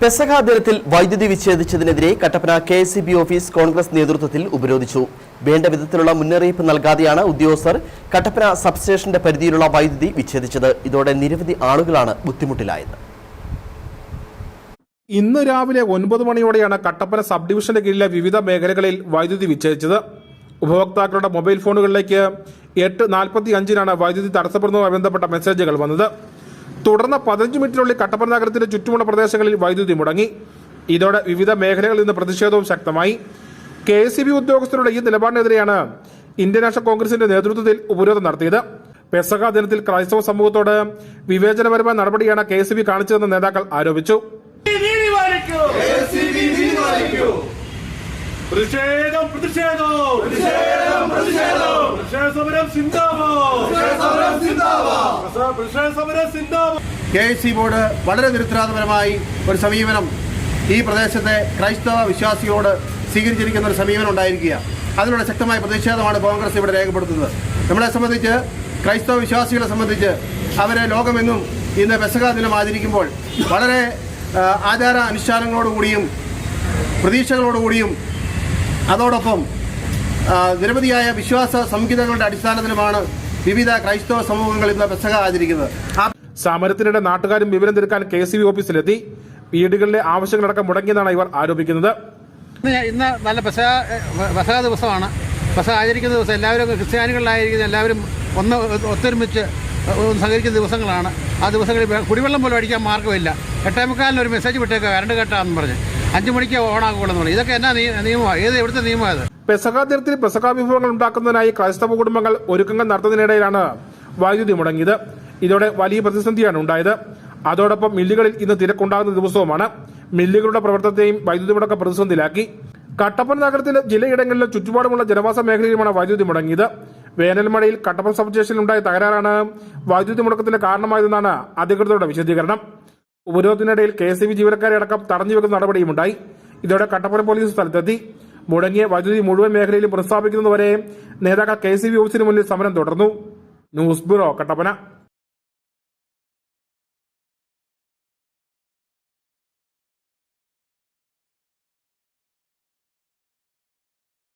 പെസഹ ദിനത്തിൽ വൈദ്യുതി വിച്ഛേദിച്ചതിനെതിരെ Kattappana K S B office Congress നേതൃത്വത്തിൽ ഉപരോധിച്ചു. വേണ്ട വിധത്തിലുള്ള മുന്നറിയിപ്പ് നൽകാതെയാണ് ഉദ്യോഗസ്ഥർ കട്ടപ്പന സബ്സ്റ്റേഷന്റെ പരിധിയിലുള്ള വൈദ്യുതി വിച്ഛേദിച്ചത്. ഇതോടെ നിരവധി ആളുകളാണ് ബുദ്ധിമുട്ടിലായത്. ഇന്ന് രാവിലെ ഒൻപത് മണിയോടെയാണ് കട്ടപ്പന സബ് ഡിവിഷന്റെ കീഴിലെ വിവിധ മേഖലകളിൽ വൈദ്യുതി വിച്ഛേദിച്ചത്. ഉപഭോക്താക്കളുടെ മൊബൈൽ ഫോണുകളിലേക്ക് എട്ട് നാൽപ്പത്തി അഞ്ചിനാണ് വൈദ്യുതി തടസ്സപ്പെടുന്നതുമായി ബന്ധപ്പെട്ട മെസ്സേജുകൾ വന്നത്. തുടർന്ന് പതിനഞ്ച് മിനിറ്റിനുള്ളിൽ കട്ടപ്പന നഗരത്തിന്റെ ചുറ്റുമുള്ള പ്രദേശങ്ങളിൽ വൈദ്യുതി മുടങ്ങി. ഇതോടെ വിവിധ മേഖലകളിൽ നിന്ന് പ്രതിഷേധവും ശക്തമായി. കെ എസ് ബി ഉദ്യോഗസ്ഥരുടെ ഈ നിലപാടിനെതിരെയാണ് ഇന്ത്യൻ നാഷണൽ കോൺഗ്രസിന്റെ നേതൃത്വത്തിൽ ഉപരോധം നടത്തിയത്. പെസക ദിനത്തിൽ ക്രൈസ്തവ സമൂഹത്തോട് വിവേചനപരമായ നടപടിയാണ് കെ എസ് ബി കാണിച്ചതെന്ന് നേതാക്കൾ ആരോപിച്ചു. പ്രതിഷേധം പ്രതിഷേധം. പ്രതിഷേധം പ്രതിഷേധം. പ്രതിഷേധ സമരം സിന്താവോ പ്രതിഷേധ സമരം സിന്ദാബാദ്. കെ എസ് സി ബോർഡ് വളരെ നിരുത്തരാധപരമായി ഒരു സമീപനം ഈ പ്രദേശത്തെ ക്രൈസ്തവ വിശ്വാസികളോട് സ്വീകരിച്ചിരിക്കുന്ന ഒരു സമീപനം ഉണ്ടായിരിക്കുക. അതിനുള്ള ശക്തമായ പ്രതിഷേധമാണ് കോൺഗ്രസ് ഇവിടെ രേഖപ്പെടുത്തുന്നത്. നമ്മളെ സംബന്ധിച്ച് ക്രൈസ്തവ വിശ്വാസികളെ സംബന്ധിച്ച് അവരെ ലോകമെങ്ങും ഇന്ന് പെസക ദിനം ആചരിക്കുമ്പോൾ വളരെ ആചാര അനുഷ്ഠാനങ്ങളോടുകൂടിയും പ്രതീക്ഷകളോടുകൂടിയും അതോടൊപ്പം നിരവധിയായ വിശ്വാസ സംഹിതകളുടെ അടിസ്ഥാനത്തിലുമാണ് വിവിധ ക്രൈസ്തവ സമൂഹങ്ങൾ ഇന്ന് പെസക ആചരിക്കുന്നത് ആ സമരത്തിനിടെ നാട്ടുകാരും വിവരം തിരക്കാൻ കെ സി ബി ഓഫീസിലെത്തി. വീടുകളിലെ ആവശ്യങ്ങളടക്കം മുടങ്ങിയെന്നാണ് ഇവർ ആരോപിക്കുന്നത്. ഇന്ന് നല്ല പെസക പെസക ദിവസമാണ്. പെസക ആചരിക്കുന്ന ദിവസം എല്ലാവരും ക്രിസ്ത്യാനികളിലായിരിക്കുന്ന എല്ലാവരും ഒന്ന് ഒത്തൊരുമിച്ച് സഹകരിക്കുന്ന ദിവസങ്ങളാണ്. ആ ദിവസങ്ങളിൽ കുടിവെള്ളം പോലും അടിക്കാൻ മാർഗമില്ല. എട്ടേ മുക്കാലിന് ഒരു മെസ്സേജ് വിട്ടേക്കുക വരണ്ട് കെട്ടാന്ന് പറഞ്ഞ്. അഞ്ച് മണിക്ക് ഇതൊക്കെ എന്നാ നിയ- നിയമമാണ് ഏത് എവിടുത്തെ നിയമമാണ് പെസക വിഭവങ്ങൾ ഉണ്ടാക്കുന്നതിനായി ക്രൈസ്തവ കുടുംബങ്ങൾ ഒരുക്കങ്ങൾ നടത്തുന്നതിനിടയിലാണ് വൈദ്യുതി മുടങ്ങിയത്. ഇതോടെ വലിയ പ്രതിസന്ധിയാണ് ഉണ്ടായത്. അതോടൊപ്പം മില്ലുകളിൽ ഇന്ന് തിരക്കുണ്ടാകുന്ന ദിവസവുമാണ് മില്ലുകളുടെ പ്രവർത്തനത്തെയും വൈദ്യുതി മുടക്കം പ്രതിസന്ധിയിലാക്കി. കട്ടപ്പന നഗരത്തിലെ ചിലയിടങ്ങളിലും ചുറ്റുപാടുമുള്ള ജനവാസ മേഖലയിലുമാണ് വൈദ്യുതി മുടങ്ങിയത്. വേനൽമഴയിൽ കട്ടപ്പന സബ് സ്റ്റേഷനിൽ ഉണ്ടായ തകരാറാണ് വൈദ്യുതി മുടക്കത്തിന് കാരണമായതെന്നാണ് അധികൃതരുടെ വിശദീകരണം. ഉപരോധത്തിനിടയിൽ കെ എസ് ബി ജീവനക്കാരെ അടക്കം തടഞ്ഞുവെക്കുന്ന നടപടിയുമുണ്ടായി. ഇതോടെ കട്ടപ്പന പോലീസ് സ്ഥലത്തെത്തി. മുടങ്ങിയ വൈദ്യുതി മുഴുവൻ മേഖലയിലും പുനഃസ്ഥാപിക്കുന്നതുവരെ നേതാക്കൾ കെ സി ബി ഓഫീസിന് മുന്നിൽ സമരം തുടർന്നു. News bureau Kattappana.